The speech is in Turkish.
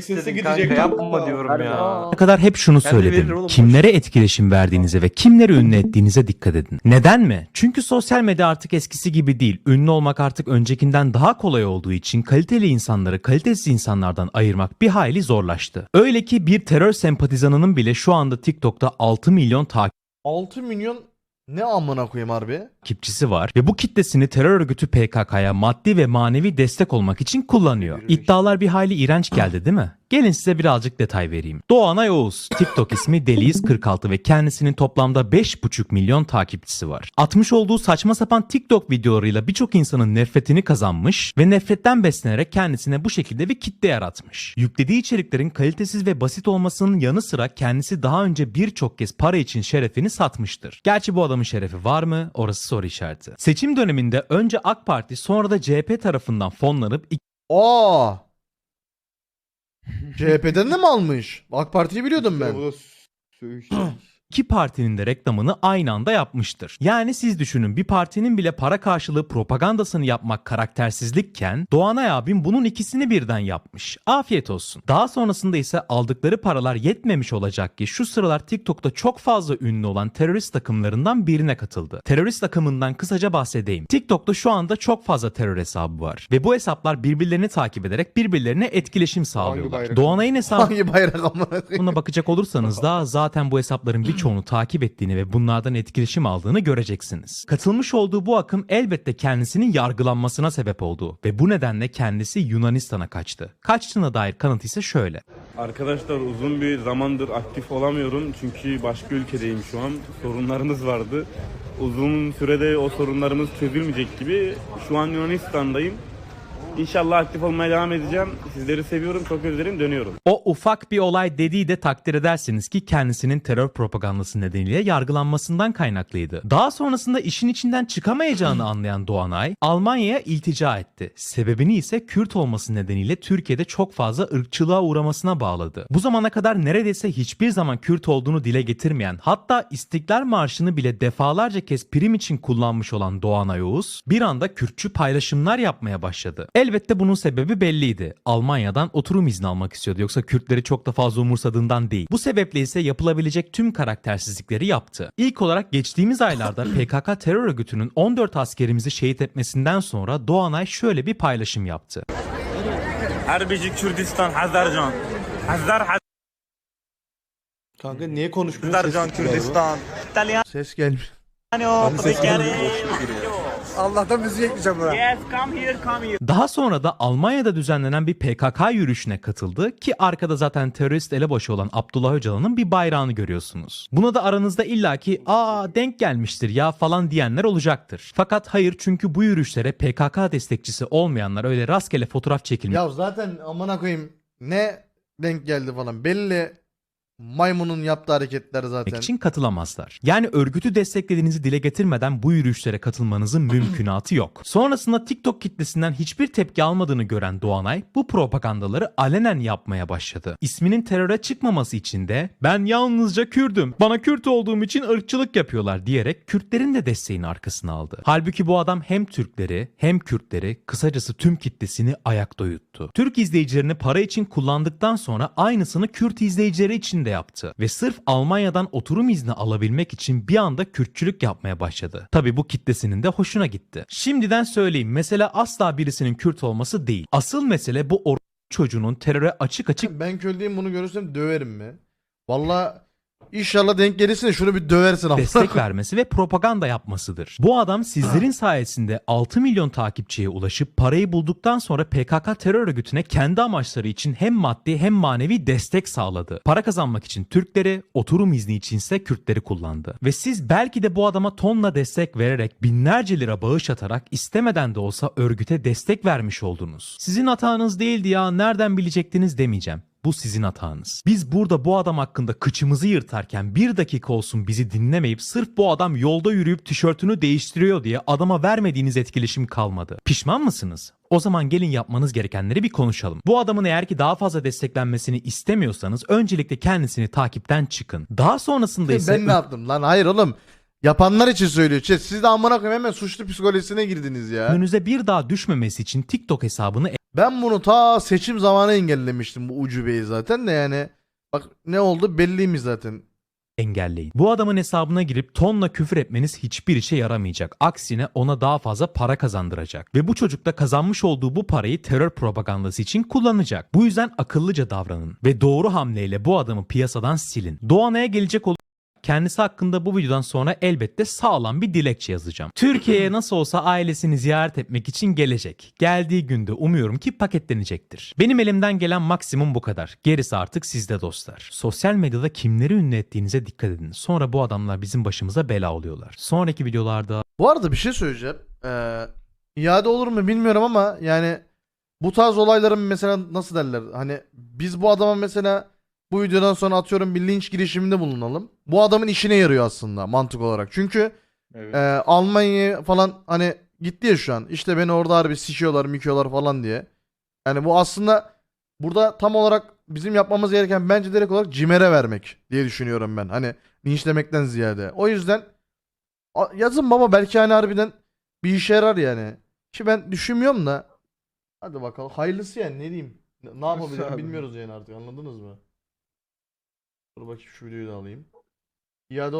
Sesi gidecek. yapma diyorum ya. Ne kadar hep şunu söyledim. Kimlere etkileşim verdiğinize ve kimleri ünlü ettiğinize dikkat edin. Neden mi? Çünkü sosyal medya artık eskisi gibi değil. Ünlü olmak artık öncekinden daha kolay olduğu için kaliteli insanları kalitesiz insanlardan ayırmak bir hayli zorlaştı. Öyle ki bir terör sempatizanının bile şu anda TikTok'ta 6 milyon 6 milyon ne amına koyayım harbi? takipçisi var ve bu kitlesini terör örgütü PKK'ya maddi ve manevi destek olmak için kullanıyor. İddialar bir hayli iğrenç geldi değil mi? Gelin size birazcık detay vereyim. Doğanay Oğuz, TikTok ismi Deliyiz46 ve kendisinin toplamda 5,5 milyon takipçisi var. Atmış olduğu saçma sapan TikTok videolarıyla birçok insanın nefretini kazanmış ve nefretten beslenerek kendisine bu şekilde bir kitle yaratmış. Yüklediği içeriklerin kalitesiz ve basit olmasının yanı sıra kendisi daha önce birçok kez para için şerefini satmıştır. Gerçi bu adamın şerefi var mı? Orası soru işareti. Seçim döneminde önce AK Parti sonra da CHP tarafından fonlanıp Aa. CHP'den de mi almış? AK Parti'yi biliyordum ben. iki partinin de reklamını aynı anda yapmıştır. Yani siz düşünün bir partinin bile para karşılığı propagandasını yapmak karaktersizlikken Doğanay abim bunun ikisini birden yapmış. Afiyet olsun. Daha sonrasında ise aldıkları paralar yetmemiş olacak ki şu sıralar TikTok'ta çok fazla ünlü olan terörist takımlarından birine katıldı. Terörist akımından kısaca bahsedeyim. TikTok'ta şu anda çok fazla terör hesabı var ve bu hesaplar birbirlerini takip ederek birbirlerine etkileşim sağlıyorlar. Doğanay'ın hesabı Hangi bayrak amına bakacak olursanız da zaten bu hesapların birçoğunu takip ettiğini ve bunlardan etkileşim aldığını göreceksiniz. Katılmış olduğu bu akım elbette kendisinin yargılanmasına sebep oldu ve bu nedenle kendisi Yunanistan'a kaçtı. Kaçtığına dair kanıt ise şöyle. Arkadaşlar uzun bir zamandır aktif olamıyorum çünkü başka ülkedeyim şu an. Sorunlarımız vardı. Uzun sürede o sorunlarımız çözülmeyecek gibi şu an Yunanistan'dayım. İnşallah aktif olmaya devam edeceğim. Sizleri seviyorum, çok özlerim, dönüyorum. O ufak bir olay dediği de takdir edersiniz ki kendisinin terör propagandası nedeniyle yargılanmasından kaynaklıydı. Daha sonrasında işin içinden çıkamayacağını anlayan Doğanay Almanya'ya iltica etti. Sebebini ise Kürt olması nedeniyle Türkiye'de çok fazla ırkçılığa uğramasına bağladı. Bu zamana kadar neredeyse hiçbir zaman Kürt olduğunu dile getirmeyen hatta İstiklal Marşı'nı bile defalarca kez prim için kullanmış olan Doğanay Oğuz bir anda Kürtçü paylaşımlar yapmaya başladı. Elbette bunun sebebi belliydi. Almanya'dan oturum izni almak istiyordu yoksa Kürtleri çok da fazla umursadığından değil. Bu sebeple ise yapılabilecek tüm karaktersizlikleri yaptı. İlk olarak geçtiğimiz aylarda PKK terör örgütünün 14 askerimizi şehit etmesinden sonra Doğanay şöyle bir paylaşım yaptı. Harbici Kürdistan, Hazarcan. Hazar, Kanka niye konuşmuyor? Ses geliyor. Kürdistan. Ses gelmiyor. Allah'tan müzik ekleyeceğim buna. Yes, come here, come here. Daha sonra da Almanya'da düzenlenen bir PKK yürüyüşüne katıldı ki arkada zaten terörist elebaşı olan Abdullah Öcalan'ın bir bayrağını görüyorsunuz. Buna da aranızda illaki aa denk gelmiştir ya falan diyenler olacaktır. Fakat hayır çünkü bu yürüyüşlere PKK destekçisi olmayanlar öyle rastgele fotoğraf çekilmiş Ya zaten amına koyayım ne denk geldi falan. Belli maymunun yaptığı hareketler zaten. için katılamazlar. Yani örgütü desteklediğinizi dile getirmeden bu yürüyüşlere katılmanızın mümkünatı yok. Sonrasında TikTok kitlesinden hiçbir tepki almadığını gören Doğanay bu propagandaları alenen yapmaya başladı. İsminin teröre çıkmaması için de ben yalnızca Kürdüm, bana Kürt olduğum için ırkçılık yapıyorlar diyerek Kürtlerin de desteğini arkasına aldı. Halbuki bu adam hem Türkleri hem Kürtleri kısacası tüm kitlesini ayakta uyuttu. Türk izleyicilerini para için kullandıktan sonra aynısını Kürt izleyicileri için de yaptı. Ve sırf Almanya'dan oturum izni alabilmek için bir anda Kürtçülük yapmaya başladı. Tabi bu kitlesinin de hoşuna gitti. Şimdiden söyleyeyim mesele asla birisinin Kürt olması değil. Asıl mesele bu or çocuğunun teröre açık açık Ben köldeyim bunu görürsem döverim mi? Valla inşallah denk gelirsin de şunu bir döversin destek vermesi ve propaganda yapmasıdır. Bu adam sizlerin sayesinde 6 milyon takipçiye ulaşıp parayı bulduktan sonra PKK terör örgütüne kendi amaçları için hem maddi hem manevi destek sağladı. Para kazanmak için Türkleri, oturum izni içinse Kürtleri kullandı. Ve siz belki de bu adama tonla destek vererek binlerce lira bağış atarak istemeden de olsa örgüte destek vermiş oldunuz. Sizin hatanız değildi ya nereden bilecektiniz demeyeceğim. Bu sizin hatanız. Biz burada bu adam hakkında kıçımızı yırtarken bir dakika olsun bizi dinlemeyip sırf bu adam yolda yürüyüp tişörtünü değiştiriyor diye adama vermediğiniz etkileşim kalmadı. Pişman mısınız? O zaman gelin yapmanız gerekenleri bir konuşalım. Bu adamın eğer ki daha fazla desteklenmesini istemiyorsanız öncelikle kendisini takipten çıkın. Daha sonrasında ise Ben ne yaptım lan? Hayır oğlum. Yapanlar için söylüyor. Chat, Siz de amına koyayım hemen suçlu psikolojisine girdiniz ya. önünüze bir daha düşmemesi için TikTok hesabını Ben bunu ta seçim zamanı engellemiştim bu ucubeyi zaten de yani. Bak ne oldu belliymiş zaten. engelleyin. Bu adamın hesabına girip tonla küfür etmeniz hiçbir işe yaramayacak. Aksine ona daha fazla para kazandıracak. Ve bu çocuk da kazanmış olduğu bu parayı terör propagandası için kullanacak. Bu yüzden akıllıca davranın. Ve doğru hamleyle bu adamı piyasadan silin. Doğan'a gelecek olur. Kendisi hakkında bu videodan sonra elbette sağlam bir dilekçe yazacağım. Türkiye'ye nasıl olsa ailesini ziyaret etmek için gelecek. Geldiği günde umuyorum ki paketlenecektir. Benim elimden gelen maksimum bu kadar. Gerisi artık sizde dostlar. Sosyal medyada kimleri ünlü ettiğinize dikkat edin. Sonra bu adamlar bizim başımıza bela oluyorlar. Sonraki videolarda Bu arada bir şey söyleyeceğim. Ee, iade olur mu bilmiyorum ama yani bu tarz olayların mesela nasıl derler? Hani biz bu adama mesela bu videodan sonra atıyorum bir linç girişiminde bulunalım. Bu adamın işine yarıyor aslında mantık olarak. Çünkü Evet. e, Almanya'ya falan hani gitti ya şu an. İşte beni orada harbi sikiyorlar, mikiyorlar falan diye. Yani bu aslında burada tam olarak bizim yapmamız gereken bence direkt olarak cimere vermek diye düşünüyorum ben. Hani linçlemekten ziyade. O yüzden yazın baba belki hani harbiden bir işe yarar yani. Ki ben düşünmüyorum da hadi bakalım hayırlısı yani ne diyeyim. Ne, yapabilirim abi. bilmiyoruz yani artık anladınız mı? Dur bakayım şu videoyu da alayım. İade